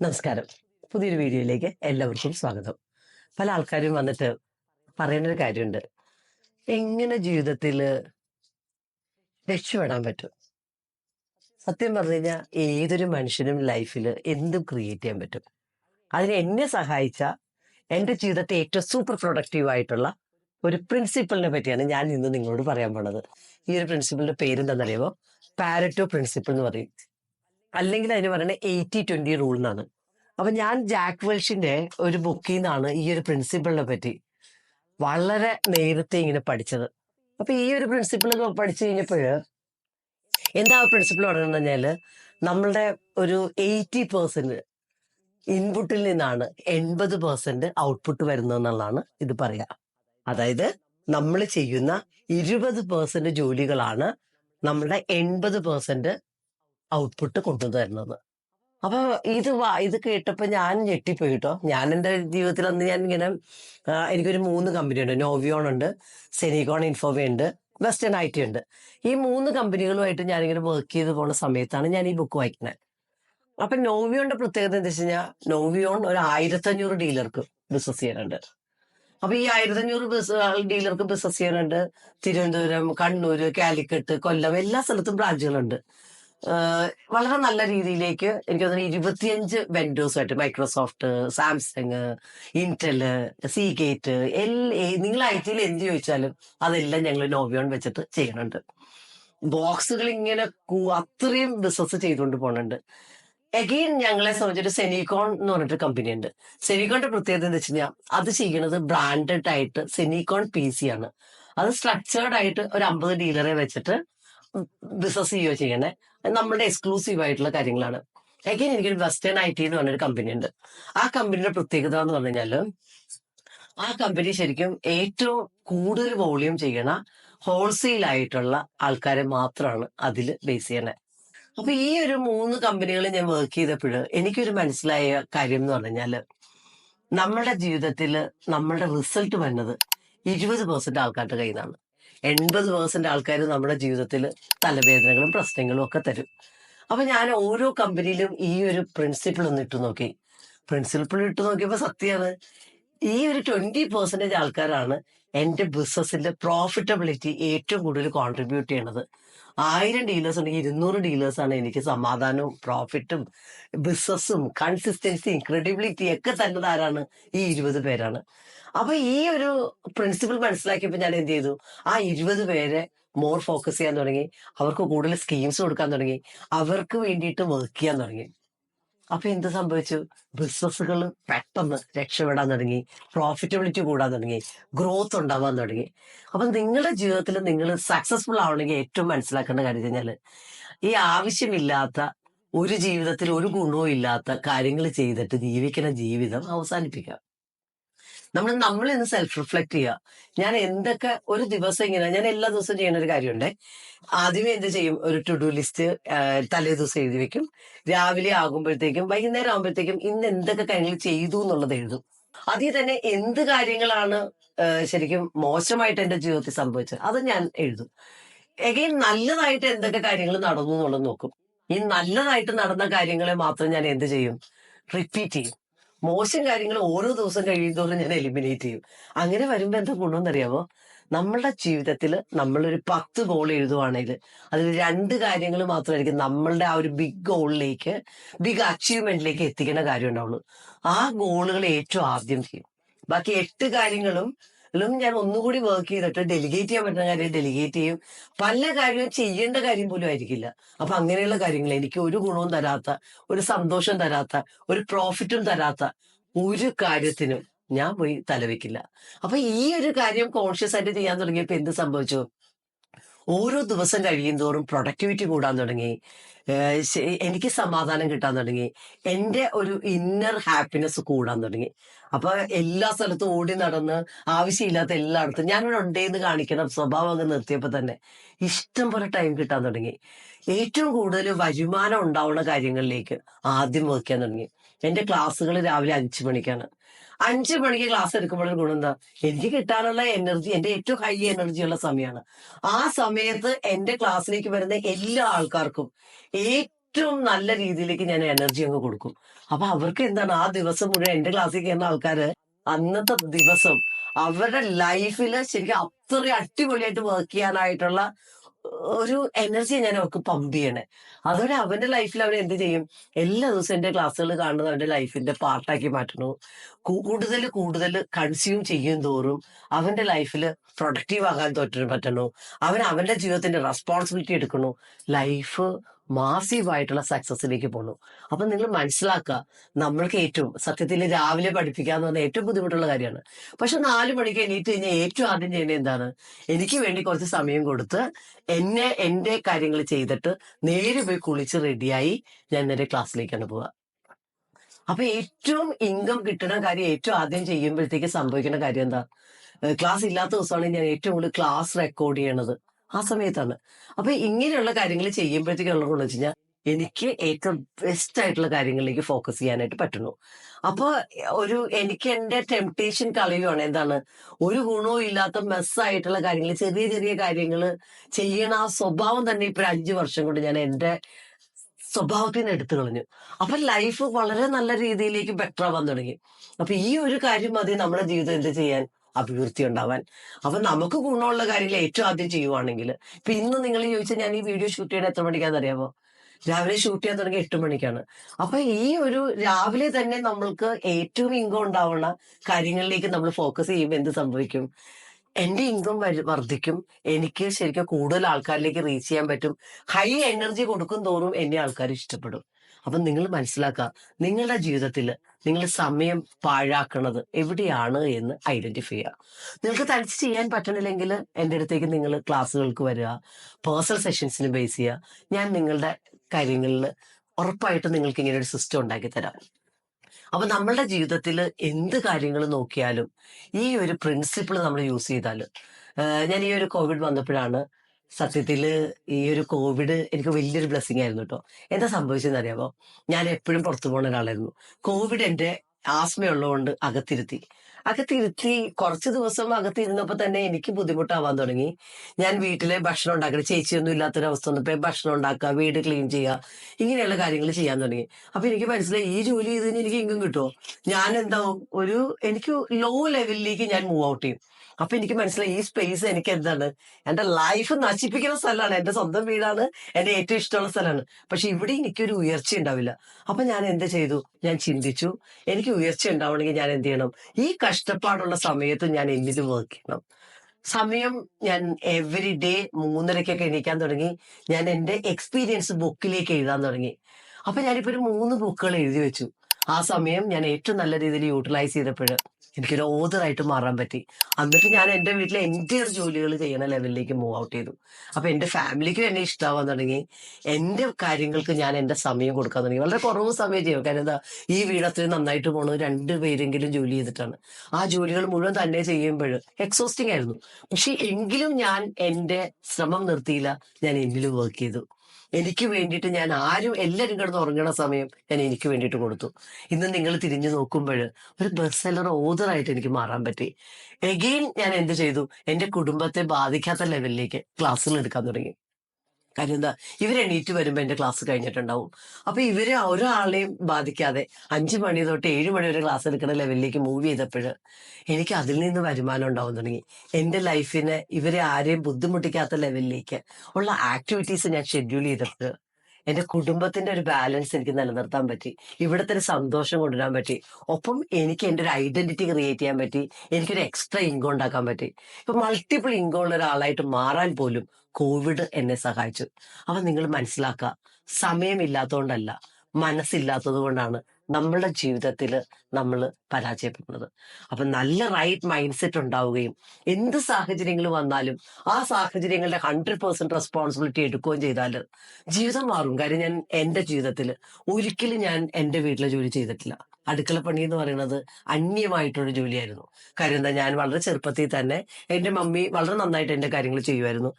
നമസ്കാരം. പുതിയൊരു വീഡിയോയിലേക്ക് എല്ലാവർക്കും സ്വാഗതം. പല ആൾക്കാരും വന്നിട്ട് പറയുന്ന ഒരു കാര്യമുണ്ട്. എങ്ങനെ ജീവിതത്തിൽ രക്ഷപ്പെടാൻ പറ്റും? സത്യം പറഞ്ഞു കഴിഞ്ഞാൽ ഏതൊരു മനുഷ്യനും ലൈഫിൽ എന്തും ക്രിയേറ്റ് ചെയ്യാൻ പറ്റും. അതിന് എന്നെ സഹായിച്ച എന്റെ ജീവിതത്തെ ഏറ്റവും സൂപ്പർ പ്രൊഡക്റ്റീവ് ആയിട്ടുള്ള ഒരു പ്രിൻസിപ്പിളിനെ പറ്റിയാണ് ഞാൻ ഇന്ന് നിങ്ങളോട് പറയാൻ പോണത്. ഈ ഒരു പ്രിൻസിപ്പിളിന്റെ പേര് പേരെന്താണെന്നറിയുമോ പാരറ്റോ പ്രിൻസിപ്പിൾ എന്ന് പറയും. അല്ലെങ്കിൽ അതിന് പറയുന്നത് എയ്റ്റി ട്വന്റി റൂൾ എന്നാണ്. അപ്പൊ ഞാൻ ജാക്ക് വെൽഷിന്റെ ഒരു ബുക്കിൽ നിന്നാണ് ഈ ഒരു പ്രിൻസിപ്പിളിനെ പറ്റി വളരെ നേരത്തെ ഇങ്ങനെ പഠിച്ചത്. അപ്പൊ ഈ ഒരു പ്രിൻസിപ്പിൾ പഠിച്ചു കഴിഞ്ഞപ്പോൾ എന്താ പ്രിൻസിപ്പിൾ പറയുന്നത് കഴിഞ്ഞാൽ നമ്മളുടെ ഒരു എയ്റ്റി പെർസെന്റ് ഇൻപുട്ടിൽ നിന്നാണ് എൺപത് പെർസെന്റ് ഔട്ട്പുട്ട് വരുന്നതെന്നുള്ളതാണ് ഇത് പറയാ. അതായത് നമ്മൾ ചെയ്യുന്ന ഇരുപത് പെർസെന്റ് ജോലികളാണ് നമ്മളുടെ എൺപത് പെർസെന്റ് ഔട്ട്പുട്ട് കൊണ്ടുവരുന്നത് അപ്പൊ ഇത് വാ- ഇത് കേട്ടപ്പോ ഞാൻ ഞെട്ടിപ്പോയി കേട്ടോ ഞാൻ എന്റെ ജീവിതത്തിൽ അന്ന് ഞാൻ ഇങ്ങനെ എനിക്കൊരു മൂന്ന് കമ്പനി ഉണ്ട്. നോവിയോൺ ഉണ്ട് സെനികോൺ ഇൻഫോവേ ഉണ്ട് വെസ്റ്റേൺ ഐ ടി ഉണ്ട്. ഈ മൂന്ന് കമ്പനികളുമായിട്ട് ഞാനിങ്ങനെ വർക്ക് ചെയ്ത് പോണ സമയത്താണ് ഞാൻ ഈ ബുക്ക് വായിക്കുന്നത്. അപ്പൊ നോവിയോന്റെ പ്രത്യേകത എന്താ വെച്ച് കഴിഞ്ഞാൽ നോവിയോൺ ഒരു ആയിരത്തഞ്ഞൂറ് ഡീലർക്ക് ബിസിനസ് ചെയ്യാനുണ്ട് അപ്പൊ ഈ ആയിരത്തഞ്ഞൂറ് ഡീലർക്ക് ബിസിനസ് ചെയ്യാനുണ്ട് തിരുവനന്തപുരം കണ്ണൂര് കാലിക്കട്ട് കൊല്ലം എല്ലാ സ്ഥലത്തും ബ്രാഞ്ചുകളുണ്ട് വളരെ നല്ല രീതിയിലേക്ക് എനിക്ക് തോന്നുന്നു ഇരുപത്തിയഞ്ച് വെൻഡേഴ്സുമായിട്ട് മൈക്രോസോഫ്റ്റ് സാംസങ് ഇന്റൽ സീഗേറ്റ് നിങ്ങൾ ഐ ടിയിൽ എന്ത് ചോദിച്ചാലും അതെല്ലാം ഞങ്ങൾ നോവിയോൺ വെച്ചിട്ട് ചെയ്യണുണ്ട് ബോക്സുകൾ ഇങ്ങനെ അത്രയും ബിസിനസ് ചെയ്തുകൊണ്ട് പോകുന്നുണ്ട്. എഗെയിൻ ഞങ്ങളെ സംബന്ധിച്ചൊരു സെനികോൺ എന്ന് പറഞ്ഞിട്ട് കമ്പനി ഉണ്ട്. സെനികോണിന്റെ പ്രത്യേകത എന്ന് വെച്ച് കഴിഞ്ഞാൽ അത് ചെയ്യണത് ബ്രാൻഡഡ് ആയിട്ട് സെനികോൺ പി സി ആണ്. അത് സ്ട്രക്ചേർഡ് ആയിട്ട് ഒരു അമ്പത് ഡീലറെ വെച്ചിട്ട് ബിസിനസ് ചെയ്യുകയോ ചെയ്യണേ അത് നമ്മുടെ എക്സ്ക്ലൂസീവ് ആയിട്ടുള്ള കാര്യങ്ങളാണ്. അഗൈൻ എനിക്കൊരു വെസ്റ്റേൺ ഐ ടി എന്ന് പറഞ്ഞൊരു കമ്പനി ഉണ്ട്. ആ കമ്പനിയുടെ പ്രത്യേകത എന്ന് പറഞ്ഞു ആ കമ്പനി ശരിക്കും ഏറ്റവും കൂടുതൽ വോളിയം ചെയ്യണ ഹോൾസെയിൽ ആയിട്ടുള്ള ആൾക്കാരെ മാത്രമാണ് അതിൽ ബേസ് ചെയ്യണേ അപ്പൊ ഈ ഒരു മൂന്ന് കമ്പനികൾ ഞാൻ വർക്ക് ചെയ്തപ്പോൾ എനിക്കൊരു മനസ്സിലായ കാര്യം എന്ന് പറഞ്ഞാൽ നമ്മുടെ ജീവിതത്തിൽ നമ്മളുടെ റിസൾട്ട് വരുന്നത് ഇരുപത് പെർസെന്റ് ആൾക്കാരുടെ കയ്യിൽ നിന്നാണ് എൺപത് പേഴ്സെന്റ് ആൾക്കാർ നമ്മുടെ ജീവിതത്തിൽ തലവേദനകളും പ്രശ്നങ്ങളും ഒക്കെ തരും. അപ്പൊ ഞാൻ ഓരോ കമ്പനിയിലും ഈ ഒരു പ്രിൻസിപ്പിൾ ഒന്ന് ഇട്ടു നോക്കി. പ്രിൻസിപ്പിൾ ഇട്ടു നോക്കിയപ്പോൾ സത്യമാണ് ഈ ഒരു ട്വന്റി പെർസെന്റേജ് ആൾക്കാരാണ് എന്റെ ബിസിനസ്സിന്റെ പ്രോഫിറ്റബിലിറ്റി ഏറ്റവും കൂടുതൽ കോൺട്രിബ്യൂട്ട് ചെയ്യണത്. ആയിരം ഡീലേഴ്സ് ഉണ്ടെങ്കിൽ ഇരുന്നൂറ് ഡീലേഴ്സാണ് എനിക്ക് സമാധാനവും പ്രോഫിറ്റും ബിസിനസ്സും കൺസിസ്റ്റൻസിയും ക്രെഡിബിലിറ്റി ഒക്കെ തന്നത് ആരാണ്? ഈ ഇരുപത് പേരാണ്. അപ്പൊ ഈ ഒരു പ്രിൻസിപ്പിൾ മനസ്സിലാക്കിയപ്പോൾ ഞാൻ എന്ത് ചെയ്തു? ആ ഇരുപത് പേരെ മോർ ഫോക്കസ് ചെയ്യാൻ തുടങ്ങി. അവർക്ക് കൂടുതൽ സ്കീംസ് കൊടുക്കാൻ തുടങ്ങി. അവർക്ക് വേണ്ടിയിട്ട് വർക്ക് ചെയ്യാൻ തുടങ്ങി. അപ്പൊ എന്ത് സംഭവിച്ചു? ബിസിനസ്സുകൾ പെട്ടെന്ന് രക്ഷപ്പെടാൻ തുടങ്ങി. പ്രോഫിറ്റബിലിറ്റി കൂടാൻ തുടങ്ങി. ഗ്രോത്ത് ഉണ്ടാവാൻ തുടങ്ങി. അപ്പൊ നിങ്ങളുടെ ജീവിതത്തിൽ നിങ്ങൾ സക്സസ്ഫുൾ ആവണമെങ്കിൽ ഏറ്റവും മനസ്സിലാക്കേണ്ട കാര്യം കഴിഞ്ഞാൽ ഈ ആവശ്യമില്ലാത്ത ഒരു ജീവിതത്തിൽ ഒരു ഗുണവും ഇല്ലാത്ത കാര്യങ്ങൾ ചെയ്തിട്ട് ജീവിക്കുന്ന ജീവിതം അവസാനിപ്പിക്കുക. നമ്മൾ നമ്മൾ ഇന്ന് സെൽഫ് റിഫ്ലക്ട് ചെയ്യുക ഞാൻ എന്തൊക്കെ ഒരു ദിവസം ഇങ്ങനെ ഞാൻ എല്ലാ ദിവസവും ചെയ്യുന്ന ഒരു കാര്യമുണ്ട്. ആദ്യമേ എന്ത് ചെയ്യും? ഒരു ടു ഡു ലിസ്റ്റ് തലേ ദിവസം എഴുതി വെക്കും. രാവിലെ ആകുമ്പോഴത്തേക്കും വൈകുന്നേരം ആകുമ്പോഴത്തേക്കും ഇന്ന് എന്തൊക്കെ കാര്യങ്ങൾ ചെയ്തു എന്നുള്ളത് എഴുതും. അതിൽ തന്നെ എന്ത് കാര്യങ്ങളാണ് ശരിക്കും മോശമായിട്ട് എന്റെ ജീവിതത്തിൽ സംഭവിച്ചത്? അത് ഞാൻ എഴുതും. എഗെയിൻ നല്ലതായിട്ട് എന്തൊക്കെ കാര്യങ്ങൾ നടന്നു എന്നുള്ളത് നോക്കും. ഈ നല്ലതായിട്ട് നടന്ന കാര്യങ്ങളെ മാത്രം ഞാൻ എന്ത് ചെയ്യും? റിപ്പീറ്റ് ചെയ്യും. മോശം കാര്യങ്ങൾ ഓരോ ദിവസം കഴിയുന്നതോറും ഞാൻ എലിമിനേറ്റ് ചെയ്യും. അങ്ങനെ വരുമ്പോൾ എന്താ ഗുണമെന്നറിയാമോ നമ്മളുടെ ജീവിതത്തിൽ നമ്മളൊരു പത്ത് ഗോൾ എഴുതുവാണെങ്കിൽ അതിൽ രണ്ട് കാര്യങ്ങൾ മാത്രമായിരിക്കും നമ്മളുടെ ആ ഒരു ബിഗ് ഗോളിലേക്ക് ബിഗ് അച്ചീവ്മെന്റിലേക്ക് എത്തിക്കുന്ന കാര്യം ഉണ്ടാവുള്ളൂ ആ ഗോളുകൾ ഏറ്റവും ആദ്യം ചെയ്യും. ബാക്കി എട്ട് കാര്യങ്ങളും ളും ഞാൻ ഒന്നുകൂടി വർക്ക് ചെയ്തിട്ട് ഡെലിഗേറ്റ് ചെയ്യാൻ പറ്റുന്ന കാര്യം ഡെലിഗേറ്റ് ചെയ്യും. പല കാര്യവും ചെയ്യേണ്ട കാര്യം പോലും ആയിരിക്കില്ല. അപ്പൊ അങ്ങനെയുള്ള കാര്യങ്ങൾ എനിക്ക് ഒരു ഗുണവും തരാത്ത ഒരു സന്തോഷം തരാത്ത ഒരു പ്രോഫിറ്റും തരാത്ത ഒരു കാര്യത്തിനും ഞാൻ പോയി തലവെക്കില്ല. അപ്പൊ ഈ ഒരു കാര്യം കോൺഷ്യസ് ആയിട്ട് ചെയ്യാൻ തുടങ്ങിയപ്പോ എന്ത് സംഭവിച്ചു? ഓരോ ദിവസം കഴിയും തോറും പ്രൊഡക്ടിവിറ്റി കൂടാൻ തുടങ്ങി. എനിക്ക് സമാധാനം കിട്ടാൻ തുടങ്ങി. എന്റെ ഒരു ഇന്നർ ഹാപ്പിനെസ് കൂടാൻ തുടങ്ങി. അപ്പൊ എല്ലാ സ്ഥലത്തും ഓടി നടന്ന് ആവശ്യമില്ലാത്ത എല്ലായിടത്തും ഞാനിവിടെ ഉണ്ടേന്ന് കാണിക്കണം. സ്വഭാവം അങ്ങ് നിർത്തിയപ്പോൾ തന്നെ ഇഷ്ടം പോലെ ടൈം കിട്ടാൻ തുടങ്ങി. ഏറ്റവും കൂടുതൽ വരുമാനം ഉണ്ടാവുന്ന കാര്യങ്ങളിലേക്ക് ആദ്യം വയ്ക്കാൻ തുടങ്ങി. എന്റെ ക്ലാസ്സുകൾ രാവിലെ അഞ്ചു മണിക്കാണ്. അഞ്ചു മണിക്ക് ക്ലാസ് എടുക്കുമ്പോഴൊരു ഗുണം എന്താ? എനിക്ക് കിട്ടാനുള്ള എനർജി എന്റെ ഏറ്റവും ഹൈ എനർജി ഉള്ള സമയമാണ് ആ സമയത്ത് എന്റെ ക്ലാസ്സിലേക്ക് വരുന്ന എല്ലാ ആൾക്കാർക്കും ഏറ്റവും നല്ല രീതിയിലേക്ക് ഞാൻ എനർജി അങ്ങ് കൊടുക്കും. അപ്പൊ അവർക്ക് എന്താണ്? ആ ദിവസം മുഴുവൻ എന്റെ ക്ലാസ്സിൽ കയറുന്ന ആൾക്കാര് അന്നത്തെ ദിവസം അവരുടെ ലൈഫിൽ ശരിക്കും അത്രയും അടിപൊളിയായിട്ട് വർക്ക് ചെയ്യാനായിട്ടുള്ള ഒരു എനർജി ഞാൻ അവർക്ക് പമ്പ് ചെയ്യണേ. അതോടെ അവന്റെ ലൈഫിൽ അവൻ എന്ത് ചെയ്യും? എല്ലാ ദിവസവും എന്റെ ക്ലാസ്സുകൾ കാണുന്നത് അവന്റെ ലൈഫിന്റെ പാർട്ടാക്കി മാറ്റണു. കൂടുതൽ കൂടുതൽ കൺസ്യൂം ചെയ്യും തോറും അവന്റെ ലൈഫിൽ പ്രൊഡക്റ്റീവ് ആകാൻ തോറ്റു പറ്റണു. അവൻ അവന്റെ ജീവിതത്തിന്റെ റെസ്പോൺസിബിലിറ്റി എടുക്കണു. ലൈഫ് മാസീവ് ആയിട്ടുള്ള സക്സസിലേക്ക് പോണു. അപ്പൊ നിങ്ങൾ മനസ്സിലാക്കുക നമ്മൾക്ക് ഏറ്റവും സത്യത്തിൽ രാവിലെ പഠിപ്പിക്കുക എന്ന് പറഞ്ഞാൽ ഏറ്റവും ബുദ്ധിമുട്ടുള്ള കാര്യമാണ്. പക്ഷെ നാല് മണിക്ക് എണീറ്റ് കഴിഞ്ഞാൽ ഏറ്റവും ആദ്യം ചെയ്യുന്നത് എന്താണ്? എനിക്ക് വേണ്ടി കുറച്ച് സമയം കൊടുത്ത് എന്നെ എന്റെ കാര്യങ്ങൾ ചെയ്തിട്ട് നേരെ പോയി കുളിച്ച് റെഡിയായി ഞാൻ നേരെ ക്ലാസ്സിലേക്കാണ് പോവുക അപ്പൊ ഏറ്റവും ഇൻകം കിട്ടുന്ന കാര്യം ഏറ്റവും ആദ്യം ചെയ്യുമ്പോഴത്തേക്ക് സംഭവിക്കുന്ന കാര്യം എന്താ? ക്ലാസ് ഇല്ലാത്ത ദിവസമാണ് ഞാൻ ഏറ്റവും കൂടുതൽ ക്ലാസ് റെക്കോർഡ് ചെയ്യണത്. ആ സമയത്താണ്. അപ്പൊ ഇങ്ങനെയുള്ള കാര്യങ്ങൾ ചെയ്യുമ്പോഴത്തേക്കുള്ള എന്ന് വെച്ച് കഴിഞ്ഞാൽ എനിക്ക് ഏറ്റവും ബെസ്റ്റ് ആയിട്ടുള്ള കാര്യങ്ങളിലേക്ക് ഫോക്കസ് ചെയ്യാനായിട്ട് പറ്റുന്നു. അപ്പോൾ ഒരു എനിക്ക് എന്റെ ടെംപ്ടേഷൻ കളയുകയാണ് എന്താണ്? ഒരു ഗുണവും ഇല്ലാത്ത മെസ്സായിട്ടുള്ള കാര്യങ്ങൾ ചെറിയ ചെറിയ കാര്യങ്ങൾ ചെയ്യണ ആ സ്വഭാവം തന്നെ ഇപ്പൊ അഞ്ചു വർഷം കൊണ്ട് ഞാൻ എന്റെ സ്വഭാവത്തിൽ നിന്ന് എടുത്തു കളഞ്ഞു. അപ്പൊ ലൈഫ് വളരെ നല്ല രീതിയിലേക്ക് ബെറ്റർ ആവാൻ തുടങ്ങി. അപ്പൊ ഈ ഒരു കാര്യം മതി നമ്മുടെ ജീവിതം എന്ത് ചെയ്യാൻ? അഭിവൃദ്ധി ഉണ്ടാവാൻ അപ്പൊ നമുക്ക് ഗുണമുള്ള കാര്യങ്ങൾ ഏറ്റവും ആദ്യം ചെയ്യുവാണെങ്കിൽ ഇപ്പൊ ഇന്ന് നിങ്ങൾ ചോദിച്ചാൽ ഞാൻ ഈ വീഡിയോ ഷൂട്ട് ചെയ്യണ എത്ര മണിക്കാന്ന് അറിയാമോ രാവിലെ ഷൂട്ട് ചെയ്യാൻ തുടങ്ങി എട്ട് മണിക്കാണ്. അപ്പൊ ഈ ഒരു രാവിലെ തന്നെ നമ്മൾക്ക് ഏറ്റവും ഇൻകം ഉണ്ടാവുന്ന കാര്യങ്ങളിലേക്ക് നമ്മൾ ഫോക്കസ് ചെയ്യുമ്പോൾ എന്ത് സംഭവിക്കും? എന്റെ ഇൻകം വർദ്ധിക്കും. എനിക്ക് ശരിക്കും കൂടുതൽ ആൾക്കാരിലേക്ക് റീച്ച് ചെയ്യാൻ പറ്റും. ഹൈ എനർജി കൊടുക്കും തോറും എന്നെ ആൾക്കാർ ഇഷ്ടപ്പെടും. അപ്പൊ നിങ്ങൾ മനസ്സിലാക്കുക നിങ്ങളുടെ ജീവിതത്തിൽ നിങ്ങൾ സമയം പാഴാക്കുന്നത് എവിടെയാണ് എന്ന് ഐഡന്റിഫൈ ചെയ്യുക. നിങ്ങൾക്ക് തനിച്ച് ചെയ്യാൻ പറ്റണില്ലെങ്കിൽ എന്റെ അടുത്തേക്ക് നിങ്ങൾ ക്ലാസ്സുകൾക്ക് വരിക പേഴ്സണൽ സെഷൻസിന് ബേസ് ചെയ്യുക. ഞാൻ നിങ്ങളുടെ കാര്യങ്ങളിൽ ഉറപ്പായിട്ട് നിങ്ങൾക്ക് ഇങ്ങനെ ഒരു സിസ്റ്റം ഉണ്ടാക്കി തരാം. അപ്പൊ നമ്മളുടെ ജീവിതത്തിൽ എന്ത് കാര്യങ്ങൾ നോക്കിയാലും ഈ ഒരു പ്രിൻസിപ്പിൾ നമ്മൾ യൂസ് ചെയ്താൽ ഞാൻ ഈ ഒരു കോവിഡ് വന്നപ്പോഴാണ് സത്യത്തിൽ ഈ ഒരു കോവിഡ് എനിക്ക് വലിയൊരു ബ്ലെസ്സിങ് ആയിരുന്നു കേട്ടോ എന്താ സംഭവിച്ചതെന്ന് അറിയാമോ ഞാൻ എപ്പോഴും പുറത്തു പോകുന്ന ഒരാളായിരുന്നു. കോവിഡ് എന്റെ ആസ്മയുള്ളതുകൊണ്ട് അകത്തിരുത്തി. അകത്തിരുത്തി കുറച്ച് ദിവസം അകത്തിരുന്നപ്പോ തന്നെ എനിക്ക് ബുദ്ധിമുട്ടാവാൻ തുടങ്ങി. ഞാൻ വീട്ടിലെ ഭക്ഷണം ഉണ്ടാക്കണം ചേച്ചിയൊന്നും ഇല്ലാത്തൊരവസ്ഥ വന്നപ്പോ ഭക്ഷണം ഉണ്ടാക്കുക വീട് ക്ലീൻ ചെയ്യുക ഇങ്ങനെയുള്ള കാര്യങ്ങൾ ചെയ്യാൻ തുടങ്ങി. അപ്പൊ എനിക്ക് മനസ്സിലായി ഈ ജോലി ചെയ്ത് കഴിഞ്ഞാൽ എനിക്ക് ഇങ്ങും കിട്ടുമോ ഞാൻ എന്താ ഒരു എനിക്ക് ലോ ലെവലിലേക്ക് ഞാൻ മൂവ് ഔട്ട് ചെയ്യും. അപ്പൊ എനിക്ക് മനസ്സിലായി ഈ സ്പേസ് എനിക്ക് എന്താണ്? എന്റെ ലൈഫ് നശിപ്പിക്കുന്ന സ്ഥലമാണ്. എന്റെ സ്വന്തം വീടാണ്. എന്റെ ഏറ്റവും ഇഷ്ടമുള്ള സ്ഥലമാണ്. പക്ഷെ ഇവിടെ എനിക്കൊരു ഉയർച്ച ഉണ്ടാവില്ല. അപ്പൊ ഞാൻ എന്ത് ചെയ്തു? ഞാൻ ചിന്തിച്ചു. എനിക്ക് ഉയർച്ച ഉണ്ടാവണമെങ്കിൽ ഞാൻ എന്ത് ചെയ്യണം? ഈ കഷ്ടപ്പാടുള്ള സമയത്ത് ഞാൻ എന്നിൽ വർക്ക് ചെയ്യണം. സമയം ഞാൻ എവറി ഡേ മൂന്നരക്കൊക്കെ എണീക്കാൻ തുടങ്ങി. ഞാൻ എന്റെ എക്സ്പീരിയൻസ് ബുക്കിലേക്ക് എഴുതാൻ തുടങ്ങി. അപ്പൊ ഞാനിപ്പോ ഒരു മൂന്ന് ബുക്കുകൾ എഴുതി വെച്ചു. ആ സമയം ഞാൻ ഏറ്റവും നല്ല രീതിയിൽ യൂട്ടിലൈസ് ചെയ്തപ്പോൾ എനിക്കൊരു ഓതറായിട്ട് മാറാൻ പറ്റി. എന്നിട്ട് ഞാൻ എന്റെ വീട്ടിലെ എന്റെ ജോലികൾ ചെയ്യുന്ന ലെവലിലേക്ക് മൂവ് ഔട്ട് ചെയ്തു. അപ്പൊ എന്റെ ഫാമിലിക്ക് എന്നെ ഇഷ്ടമാവാൻ തുടങ്ങി. എന്റെ കാര്യങ്ങൾക്ക് ഞാൻ എന്റെ സമയം കൊടുക്കാൻ തുടങ്ങി. വളരെ കുറവ് സമയം ചെയ്യും കാരണം എന്താ ഈ വീട് അത്രയും നന്നായിട്ട് പോണത് രണ്ട് പേരെങ്കിലും ജോലി ചെയ്തിട്ടാണ്. ആ ജോലികൾ മുഴുവൻ തന്നെ ചെയ്യുമ്പോൾ എക്സോസ്റ്റിംഗ് ആയിരുന്നു. പക്ഷെ എങ്കിലും ഞാൻ എന്റെ ശ്രമം നിർത്തിയില്ല. ഞാൻ എന്നിൽ വർക്ക് ചെയ്തു. എനിക്ക് വേണ്ടിയിട്ട് ഞാൻ ആരും എല്ലാവരും കിടന്ന് ഉറങ്ങണ സമയം ഞാൻ എനിക്ക് വേണ്ടിയിട്ട് കൊടുത്തു. ഇന്ന് നിങ്ങൾ തിരിഞ്ഞു നോക്കുമ്പോൾ ഒരു ബസ് സെല്ലർ ഓതറായിട്ട് എനിക്ക് മാറാൻ പറ്റി. എഗെയിൻ ഞാൻ എന്ത് ചെയ്തു? എന്റെ കുടുംബത്തെ ബാധിക്കാത്ത ലെവലിലേക്ക് ക്ലാസ്സുകൾ എടുക്കാൻ തുടങ്ങി. കാര്യം എന്താ? ഇവരെണീറ്റ് വരുമ്പോൾ എന്റെ ക്ലാസ് കഴിഞ്ഞിട്ടുണ്ടാവും. അപ്പൊ ഇവരെ ഒരാളെയും ബാധിക്കാതെ അഞ്ച് മണി തൊട്ട് ഏഴ് മണി വരെ ക്ലാസ് എടുക്കുന്ന ലെവലിലേക്ക് മൂവ് ചെയ്തപ്പോൾ എനിക്ക് അതിൽ നിന്ന് വരുമാനം ഉണ്ടാവും തുടങ്ങി. എന്റെ ലൈഫിനെ ഇവരെ ആരെയും ബുദ്ധിമുട്ടിക്കാത്ത ലെവലിലേക്ക് ഉള്ള ആക്ടിവിറ്റീസ് ഞാൻ ഷെഡ്യൂൾ ചെയ്തപ്പോൾ എന്റെ കുടുംബത്തിന്റെ ഒരു ബാലൻസ് എനിക്ക് നിലനിർത്താൻ പറ്റി. ഇവിടുത്തെ ഒരു സന്തോഷം കൊണ്ടുവരാൻ പറ്റി. ഒപ്പം എനിക്ക് എന്റെ ഒരു ഐഡന്റിറ്റി ക്രിയേറ്റ് ചെയ്യാൻ പറ്റി. എനിക്കൊരു എക്സ്ട്രാ ഇൻകം ഉണ്ടാക്കാൻ പറ്റി. ഇപ്പൊ മൾട്ടിപ്പിൾ ഇൻകം ഉള്ള ഒരാളായിട്ട് മാറാൻ പോലും കോവിഡ് എന്നെ സഹായിച്ചു. അപ്പൊ നിങ്ങൾ മനസ്സിലാക്കുക സമയമില്ലാത്തതുകൊണ്ടല്ല മനസ്സില്ലാത്തത് കൊണ്ടാണ് നമ്മളുടെ ജീവിതത്തിൽ നമ്മൾ പരാജയപ്പെടുന്നത്. അപ്പൊ നല്ല റൈറ്റ് മൈൻഡ് സെറ്റ് ഉണ്ടാവുകയും എന്ത് സാഹചര്യങ്ങൾ വന്നാലും ആ സാഹചര്യങ്ങളുടെ ഹൺഡ്രഡ് പെർസെന്റ് റെസ്പോൺസിബിലിറ്റി എടുക്കുകയും ചെയ്താൽ ജീവിതം മാറും. കാര്യം ഞാൻ എന്റെ ജീവിതത്തിൽ ഒരിക്കലും ഞാൻ എന്റെ വീട്ടിലെ ജോലി ചെയ്തിട്ടില്ല. അടുക്കള പണി എന്ന് പറയുന്നത് അന്യമായിട്ടൊരു ജോലിയായിരുന്നു. കാര്യം എന്താ ഞാൻ വളരെ ചെറുപ്പത്തിൽ തന്നെ എന്റെ മമ്മി വളരെ നന്നായിട്ട് എന്റെ കാര്യങ്ങൾ ചെയ്യുമായിരുന്നു.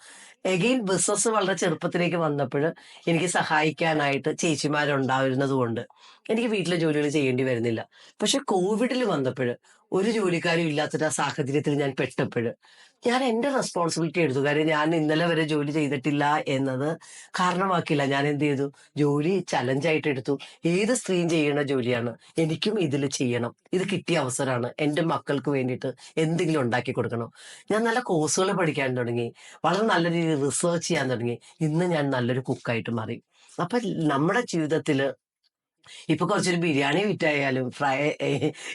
എഗെയിൻ ബിസിനസ് വളരെ ചെറുപ്പത്തിലേക്ക് വന്നപ്പോൾ എനിക്ക് സഹായിക്കാനായിട്ട് ചേച്ചിമാരുണ്ടായിരുന്നത് കൊണ്ട് എനിക്ക് വീട്ടിലെ ജോലികൾ ചെയ്യേണ്ടി വരുന്നില്ല. പക്ഷെ കോവിഡിൽ വന്നപ്പോൾ ഒരു ജോലിക്കാരും ഇല്ലാത്തൊരു സാഹചര്യത്തിൽ ഞാൻ പെട്ടപ്പോഴ് ഞാൻ എന്റെ റെസ്പോൺസിബിലിറ്റി എടുത്തു. കാര്യം ഞാൻ ഇന്നലെ വരെ ജോലി ചെയ്തിട്ടില്ല എന്നത് കാരണമാക്കില്ല ഞാൻ എന്ത് ചെയ്തു? ജോലി ചലഞ്ചായിട്ട് എടുത്തു. ഏത് സ്ത്രീയും ചെയ്യുന്ന ജോലിയാണ്? എനിക്കും ഇതിൽ ചെയ്യണം. ഇത് കിട്ടിയ അവസരമാണ്. എന്റെ മക്കൾക്ക് വേണ്ടിയിട്ട് എന്തെങ്കിലും ഉണ്ടാക്കി കൊടുക്കണം. ഞാൻ നല്ല കോഴ്സുകൾ പഠിക്കാൻ തുടങ്ങി. വളരെ നല്ല രീതിയിൽ റിസർച്ച് ചെയ്യാൻ തുടങ്ങി. ഇന്ന് ഞാൻ നല്ലൊരു കുക്കായിട്ട് മാറി. അപ്പൊ നമ്മുടെ ജീവിതത്തിൽ ഇപ്പൊ കുറച്ചൊരു ബിരിയാണി വിറ്റായാലും ഫ്രൈ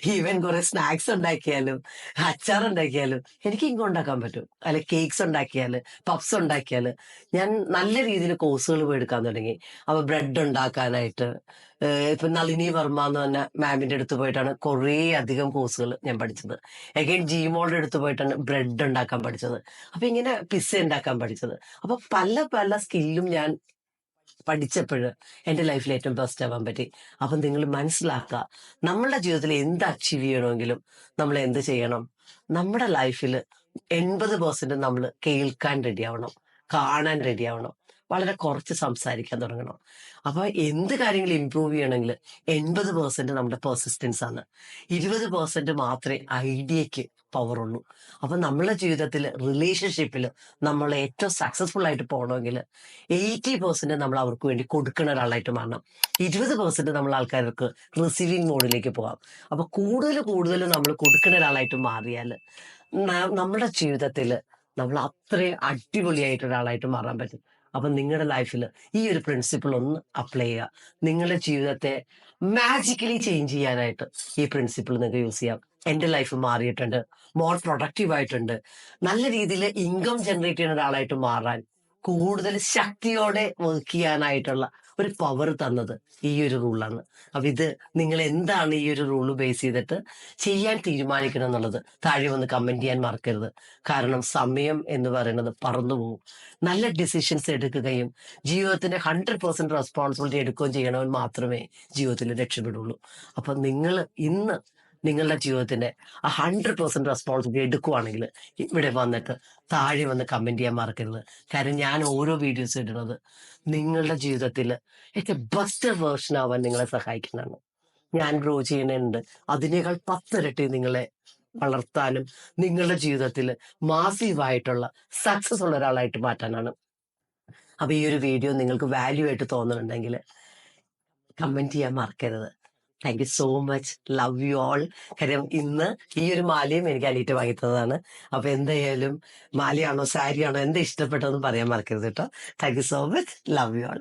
ഈവൻ കുറെ സ്നാക്സ് ഉണ്ടാക്കിയാലും അച്ചാർ ഉണ്ടാക്കിയാലും എനിക്ക് ഇങ്ങോ ഉണ്ടാക്കാൻ പറ്റും. അല്ലെ കേക്ക്സ് ഉണ്ടാക്കിയാൽ പപ്സ് ഉണ്ടാക്കിയാൽ ഞാൻ നല്ല രീതിയിൽ കോഴ്സുകൾ പോയി എടുക്കാൻ തുടങ്ങി. അപ്പൊ ബ്രെഡ് ഉണ്ടാക്കാനായിട്ട് ഇപ്പൊ നളിനി വർമ്മ എന്ന് പറഞ്ഞ മാമിന്റെ അടുത്ത് പോയിട്ടാണ് കുറേ അധികം കോഴ്സുകൾ ഞാൻ പഠിച്ചത്. അഗൈൻ ജിമോളുടെ അടുത്ത് പോയിട്ടാണ് ബ്രെഡ് ഉണ്ടാക്കാൻ പഠിച്ചത്. അപ്പൊ ഇങ്ങനെ പിസ്സ ഉണ്ടാക്കാൻ പഠിച്ചത്. അപ്പൊ പല പല സ്കില്ലും ഞാൻ പഠിച്ചപ്പോൾ എന്റെ ലൈഫിൽ ഏറ്റവും ബെസ്റ്റ് ആവാൻ പറ്റി. അപ്പം നിങ്ങൾ മനസ്സിലാക്കുക നമ്മളുടെ ജീവിതത്തിൽ എന്ത് അച്ചീവ് ചെയ്യണമെങ്കിലും നമ്മൾ എന്ത് ചെയ്യണം? നമ്മുടെ ലൈഫിൽ എൺപത് പെർസെന്റ് നമ്മൾ കേൾക്കാൻ റെഡി ആവണം കാണാൻ റെഡി ആവണം വളരെ കുറച്ച് സംസാരിക്കാൻ തുടങ്ങണം. അപ്പോൾ എന്ത് കാര്യങ്ങൾ ഇമ്പ്രൂവ് ചെയ്യണമെങ്കിൽ എൺപത് പെർസെന്റ് നമ്മുടെ പെർസിസ്റ്റൻസ് ആണ്. ഇരുപത് പെർസെന്റ് മാത്രമേ ഐഡിയക്ക് പവർ ഉള്ളൂ. അപ്പൊ നമ്മളെ ജീവിതത്തിൽ റിലേഷൻഷിപ്പിൽ നമ്മൾ ഏറ്റവും സക്സസ്ഫുൾ ആയിട്ട് പോകണമെങ്കിൽ എയ്റ്റി പെർസെന്റ് നമ്മൾ അവർക്ക് വേണ്ടി കൊടുക്കുന്ന ഒരാളായിട്ട് മാറണം. ഇരുപത് പെർസെന്റ് നമ്മൾ ആൾക്കാർക്ക് റിസീവിങ് മോഡിലേക്ക് പോകാം. അപ്പൊ കൂടുതൽ കൂടുതൽ നമ്മൾ കൊടുക്കുന്ന ഒരാളായിട്ട് മാറിയാൽ നമ്മുടെ ജീവിതത്തിൽ നമ്മൾ അത്രയും അടിപൊളിയായിട്ട് ഒരാളായിട്ട് മാറാൻ പറ്റും. അപ്പൊ നിങ്ങളുടെ ലൈഫിൽ ഈ ഒരു പ്രിൻസിപ്പിൾ ഒന്ന് അപ്ലൈ ചെയ്യുക. നിങ്ങളുടെ ജീവിതത്തെ മാജിക്കലി ചേഞ്ച് ചെയ്യാനായിട്ട് ഈ പ്രിൻസിപ്പിൾ നിങ്ങൾക്ക് യൂസ് ചെയ്യാം. എന്റെ ലൈഫ് മാറിയിട്ടുണ്ട്. മോർ പ്രൊഡക്റ്റീവ് ആയിട്ടുണ്ട് നല്ല രീതിയിൽ ഇൻകം ജനറേറ്റ് ചെയ്യുന്ന ഒരാളായിട്ട് മാറാൻ കൂടുതൽ ശക്തിയോടെ വർക്ക് ചെയ്യാനായിട്ടുള്ള ഒരു പവർ തന്നത് ഈ ഒരു റൂളാണ് അപ്പൊ ഇത് നിങ്ങൾ എന്താണ് ഈ ഒരു റൂൾ ബേസ് ചെയ്തിട്ട് ചെയ്യാൻ തീരുമാനിക്കണം എന്നുള്ളത് താഴെ വന്ന് കമന്റ് ചെയ്യാൻ മറക്കരുത്. കാരണം സമയം എന്ന് പറയുന്നത് പറന്നു പോകും. നല്ല ഡിസിഷൻസ് എടുക്കുകയും ജീവിതത്തിന്റെ ഹൺഡ്രഡ് പെർസെന്റ് റെസ്പോൺസിബിലിറ്റി എടുക്കുകയും ചെയ്യണമെന്ന് മാത്രമേ ജീവിതത്തിൽ രക്ഷപ്പെടുള്ളൂ. അപ്പൊ നിങ്ങൾ ഇന്ന് നിങ്ങളുടെ ജീവിതത്തിന്റെ ആ ഹൺഡ്രഡ് പെർസെന്റ് റെസ്പോൺസിബിലിറ്റി എടുക്കുവാണെങ്കിൽ ഇവിടെ വന്നിട്ട് താഴെ വന്ന് കമന്റ് ചെയ്യാൻ മറക്കരുത്. കാരണം ഞാൻ ഓരോ വീഡിയോസ് ഇടുന്നത് നിങ്ങളുടെ ജീവിതത്തിൽ ഏറ്റവും ബെസ്റ്റ് വേർഷൻ ആവാൻ നിങ്ങളെ സഹായിക്കുന്നതാണ്. ഞാൻ ഗ്രോ ചെയ്യുന്നുണ്ട്. അതിനേക്കാൾ പത്തിരട്ടി നിങ്ങളെ വളർത്താനും നിങ്ങളുടെ ജീവിതത്തിൽ മാസീവായിട്ടുള്ള സക്സസ് ഉള്ള ഒരാളായിട്ട് മാറ്റാനാണ്. അപ്പൊ ഈ ഒരു വീഡിയോ നിങ്ങൾക്ക് വാല്യൂ ആയിട്ട് തോന്നുന്നുണ്ടെങ്കിൽ കമന്റ് ചെയ്യാൻ മറക്കരുത്. Thank you so much love you all കാര്യം ഇന്ന് ഈ ഒരു മാലയും എനിക്ക് അലീറ്റ് വാങ്ങി തന്നതാണ്. അപ്പൊ എന്തായാലും മാലയാണോ സാരിയാണോ എന്താ ഇഷ്ടപ്പെട്ടതെന്ന് പറയാൻ മറക്കരുത് കേട്ടോ. Thank you so much love you all